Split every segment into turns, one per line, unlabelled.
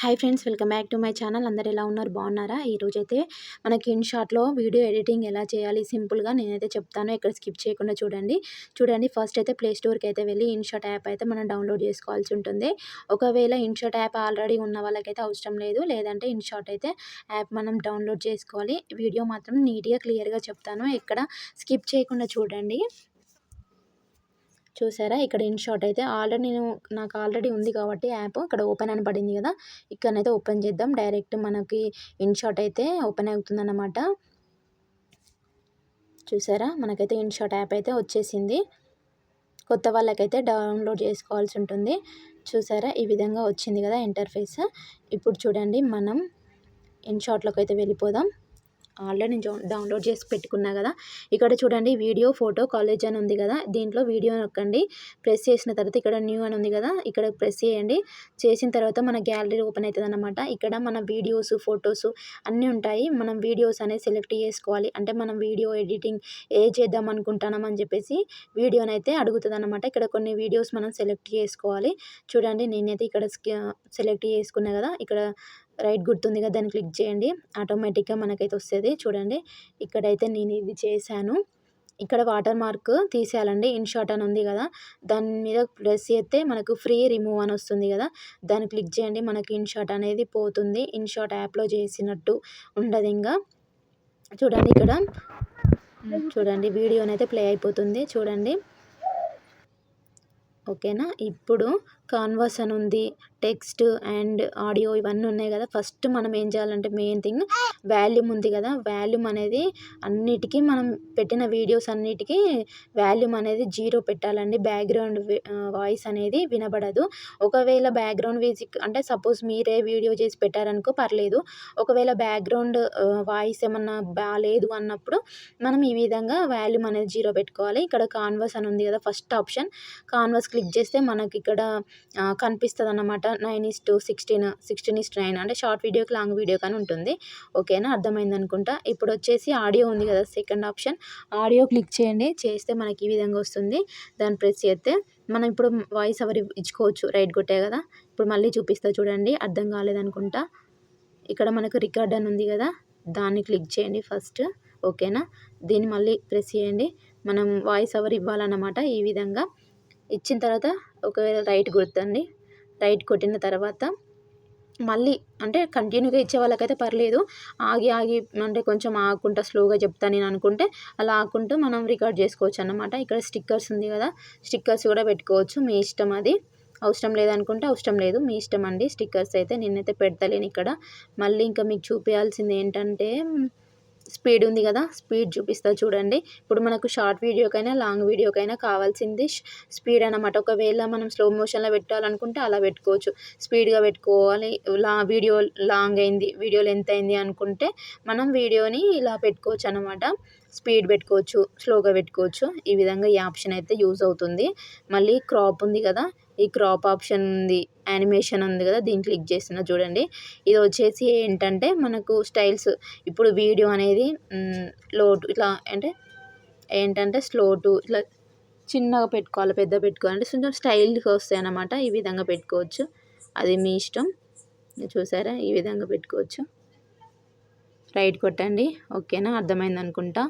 Hi friends welcome back to my channel. అందరు ఎలా ఉన్నారు? బాగున్నారా? ఈరోజైతే మనకి ఇన్ షార్ట్లో వీడియో ఎడిటింగ్ ఎలా చేయాలి? సింపుల్గా నేనైతే చెప్తాను. ఇక్కడ స్కిప్ చేయకుండా చూడండి. చూడండి ఫస్ట్ అయితే ప్లే స్టోర్కి అయితే వెళ్ళి ఇన్ షార్ట్ యాప్ అయితే మనం డౌన్లోడ్ చేసుకోవాల్సి ఉంటుంది. ఒకవేళ ఇన్ షార్ట్ యాప్ ఆల్రెడీ ఉన్న వాళ్ళకైతే అవసరం లేదు. లేదంటే ఇన్ షార్ట్ అయితే యాప్ మనం డౌన్లోడ్ చేసుకోవాలి. వీడియో మాత్రం నీట్గా క్లియర్గా చెప్తాను. ఇక్కడ స్కిప్ చేయకుండా చూడండి. చూసారా? ఇక్కడ ఇన్ షార్ట్ అయితే ఆల్రెడీ నేను నాకు ఆల్రెడీ ఉంది కాబట్టి యాప్. ఇక్కడ ఓపెన్ అని పడింది కదా? ఇక్కడనైతే ఓపెన్ చేద్దాం. డైరెక్ట్ మనకి ఇన్ షార్ట్ అయితే ఓపెన్ అవుతుంది అన్నమాట చూసారా? మనకైతే ఇన్ షార్ట్ యాప్ అయితే వచ్చేసింది. కొత్త వాళ్ళకైతే డౌన్లోడ్ చేసుకోవాల్సి ఉంటుంది. చూసారా? ఈ విధంగా వచ్చింది కదా ఇంటర్ఫేస్. ఇప్పుడు చూడండి మనం ఇన్ షార్ట్లోకి అయితే వెళ్ళిపోదాం. ఆల్రెడీ నేను డౌన్లోడ్ చేసి పెట్టుకున్నా కదా. ఇక్కడ చూడండి వీడియో ఫోటో కాలేజ్ అని ఉంది కదా. దీంట్లో వీడియో నొక్కండి. ప్రెస్ చేసిన తర్వాత ఇక్కడ న్యూ అని ఉంది కదా. ఇక్కడ ప్రెస్ చేయండి. చేసిన తర్వాత మన గ్యాలరీ ఓపెన్ అవుతుంది అనమాట ఇక్కడ మన వీడియోస్ ఫొటోస్ అన్నీ ఉంటాయి. మనం వీడియోస్ అనేది సెలెక్ట్ చేసుకోవాలి. అంటే మనం వీడియో ఎడిటింగ్ ఏ చేద్దాం అనుకుంటున్నాం అని చెప్పేసి వీడియోని అయితే అడుగుతుంది అనమాట ఇక్కడ కొన్ని వీడియోస్ మనం సెలెక్ట్ చేసుకోవాలి. చూడండి నేనైతే ఇక్కడ సెలెక్ట్ చేసుకున్నా కదా. ఇక్కడ రైట్ గుర్తుంది కదా దాన్ని క్లిక్ చేయండి. ఆటోమేటిక్గా మనకైతే వస్తుంది. చూడండి ఇక్కడైతే నేను ఇది చేశాను. ఇక్కడ వాటర్ మార్క్ తీసేయాలండి. ఇన్ షార్ట్ అని ఉంది కదా దాని మీద ప్రెస్ చేస్తే మనకు ఫ్రీ రిమూవ్ అని వస్తుంది కదా దాన్ని క్లిక్ చేయండి. మనకి ఇన్ షార్ట్ అనేది పోతుంది. ఇన్ షార్ట్ యాప్లో చేసినట్టు ఉండదు ఇంకా. చూడండి ఇక్కడ. చూడండి వీడియోనైతే ప్లే అయిపోతుంది. చూడండి. ఓకేనా? ఇప్పుడు కాన్వాస్ అని ఉంది టెక్స్ట్ అండ్ ఆడియో ఇవన్నీ ఉన్నాయి కదా. ఫస్ట్ మనం ఏం చేయాలంటే మెయిన్ థింగ్ వాల్యూమ్ ఉంది కదా. వాల్యూమ్ అనేది అన్నిటికీ మనం పెట్టిన వీడియోస్ అన్నిటికీ వాల్యూమ్ అనేది జీరో పెట్టాలండి. బ్యాక్గ్రౌండ్ వాయిస్ అనేది వినబడదు. ఒకవేళ బ్యాక్గ్రౌండ్ మ్యూజిక్ అంటే సపోజ్ మీరే వీడియో చేసి పెట్టారనుకో పర్లేదు. ఒకవేళ బ్యాక్గ్రౌండ్ వాయిస్ ఏమన్నా బాగాలేదు అన్నప్పుడు మనం ఈ విధంగా వాల్యూమ్ అనేది జీరో పెట్టుకోవాలి. ఇక్కడ కాన్వాస్ అని ఉంది కదా ఫస్ట్ ఆప్షన్ కాన్వాస్ క్లిక్ చేస్తే మనకి ఇక్కడ కనిపిస్తుంది అన్నమాట nine is to sixteen sixteen is nine అంటే షార్ట్ వీడియోకి లాంగ్ వీడియో కానీ ఉంటుంది. ఓకేనా? అర్థమైంది అనుకుంటా ఇప్పుడు వచ్చేసి ఆడియో ఉంది కదా సెకండ్ ఆప్షన్. ఆడియో క్లిక్ చేయండి. చేస్తే మనకి ఈ విధంగా వస్తుంది. దాన్ని ప్రెస్ చేస్తే మనం ఇప్పుడు వాయిస్ ఎవరు ఇచ్చుకోవచ్చు? రైట్ కొట్టే కదా? ఇప్పుడు మళ్ళీ చూపిస్తా చూడండి. అర్థం కాలేదనుకుంటా. ఇక్కడ మనకు రికార్డ్ అని ఉంది కదా దాన్ని క్లిక్ చేయండి ఫస్ట్. ఓకేనా? దీన్ని మళ్ళీ ప్రెస్ చేయండి. మనం వాయిస్ ఎవరు ఇవ్వాలన్నమాట ఈ విధంగా. ఇచ్చిన తర్వాత ఒకవేళ రైట్ కొట్టండి రైట్ కొట్టిన తర్వాత మళ్ళీ అంటే కంటిన్యూగా ఇచ్చే వాళ్ళకైతే పర్లేదు. ఆగి ఆగి అంటే కొంచెం ఆగుకుంటా స్లోగా చెప్తాను నేను అనుకుంటే అలా ఆకుంటూ మనం రికార్డ్ చేసుకోవచ్చు అన్నమాట. ఇక్కడ స్టిక్కర్స్ ఉంది కదా స్టిక్కర్స్ కూడా పెట్టుకోవచ్చు. మీ ఇష్టం అది. అవసరం లేదనుకుంటే అవసరం లేదు. మీ ఇష్టం అండి. స్టిక్కర్స్ అయితే నేనైతే పెడతలేను ఇక్కడ. మళ్ళీ ఇంకా మీకు చూపించాల్సింది ఏంటంటే స్పీడ్ ఉంది కదా స్పీడ్ చూపిస్తా చూడండి. ఇప్పుడు మనకు షార్ట్ వీడియోకైనా లాంగ్ వీడియోకైనా కావాల్సింది స్పీడ్ అనమాట ఒకవేళ మనం స్లో మోషన్లో పెట్టాలనుకుంటే అలా పెట్టుకోవచ్చు. స్పీడ్గా పెట్టుకోవాలి. లా వీడియో లాంగ్ అయింది వీడియో లెంత్ అయింది అనుకుంటే మనం వీడియోని ఇలా పెట్టుకోవచ్చు అనమాట స్పీడ్ పెట్టుకోవచ్చు స్లోగా పెట్టుకోవచ్చు. ఈ విధంగా ఈ ఆప్షన్ అయితే యూజ్ అవుతుంది. మళ్ళీ క్రాప్ ఉంది కదా ఈ క్రాప్ ఆప్షన్ ఉంది యానిమేషన్ ఉంది కదా దీన్ని క్లిక్ చేస్తున్నా చూడండి. ఇది వచ్చేసి ఏంటంటే మనకు స్టైల్స్ ఇప్పుడు వీడియో అనేది లో ఇట్లా అంటే ఏంటంటే స్లో టు ఇట్లా చిన్నగా పెట్టుకోవాలి పెద్ద పెట్టుకోవాలి కొంచెం స్టైల్గా వస్తాయి అన్నమాట. ఈ విధంగా పెట్టుకోవచ్చు. అది మీ ఇష్టం. చూసారా? ఈ విధంగా పెట్టుకోవచ్చు. రైట్ కొట్టండి. ఓకేనా? అర్థమైంది అనుకుంటా.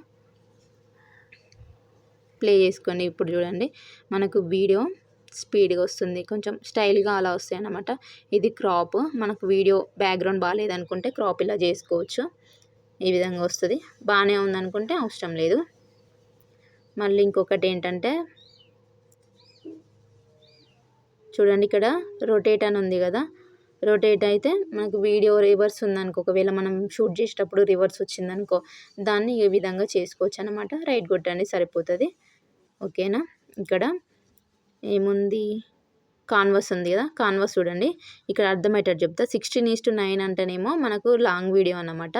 ప్లే చేసుకోండి ఇప్పుడు చూడండి. మనకు వీడియో స్పీడ్గా వస్తుంది. కొంచెం స్టైల్గా అలా వస్తాయి అన్నమాట ఇది క్రాప్. మనకు వీడియో బ్యాక్గ్రౌండ్ బాగాలేదనుకుంటే క్రాప్ ఇలా చేసుకోవచ్చు. ఈ విధంగా వస్తుంది. బాగానే ఉందనుకుంటే అవసరం లేదు. మళ్ళీ ఇంకొకటి ఏంటంటే చూడండి ఇక్కడ రొటేట్ అని ఉంది కదా. రొటేట్ అయితే మనకు వీడియో రివర్స్ ఉందనుకో ఒకవేళ మనం షూట్ చేసేటప్పుడు రివర్స్ వచ్చిందనుకో దాన్ని ఈ విధంగా చేసుకోవచ్చు అనమాట రైట్ కొట్టండి సరిపోతుంది. ఓకేనా? ఇక్కడ मुंदी కాన్వస్ ఉంది కదా కాన్వస్ చూడండి. ఇక్కడ అర్థమయ్యేటట్టు చెప్తా. సిక్స్టీన్ ఈస్ టు నైన్ అంటేనేమో మనకు లాంగ్ వీడియో అనమాట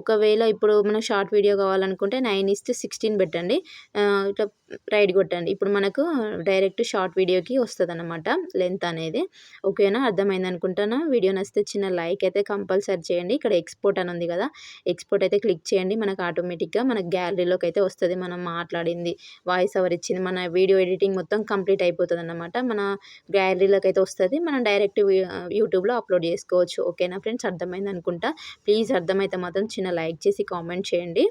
ఒకవేళ ఇప్పుడు మనం షార్ట్ వీడియో కావాలనుకుంటే నైన్ ఇస్తే సిక్స్టీన్ పెట్టండి. ఇట్లా రైట్ కొట్టండి. ఇప్పుడు మనకు డైరెక్ట్ షార్ట్ వీడియోకి వస్తుంది అనమాట లెంత్ అనేది. ఓకేనా? అర్థమైంది అనుకుంటాను? వీడియో నచ్చితే చిన్న లైక్ అయితే కంపల్సరీ చేయండి. ఇక్కడ ఎక్స్పోర్ట్ అని ఉంది కదా ఎక్స్పోర్ట్ అయితే క్లిక్ చేయండి. మనకు ఆటోమేటిక్గా మన గ్యాలరీలోకి అయితే వస్తుంది మనం మాట్లాడింది వాయిస్ ఓవర్ ఇచ్చింది. మన వీడియో ఎడిటింగ్ మొత్తం కంప్లీట్ అయిపోతుంది అనమాట మన డైరీలోకి అయితే వస్తుంది. మనం డైరెక్ట్ యూట్యూబ్లో అప్లోడ్ చేసుకోవచ్చు. ఓకేనా ఫ్రెండ్స్? అర్థమైంది అనుకుంటా ప్లీజ్ అర్థమైతే మాత్రం చిన్న లైక్ చేసి కామెంట్ చేయండి.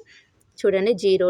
చూడండి జీరో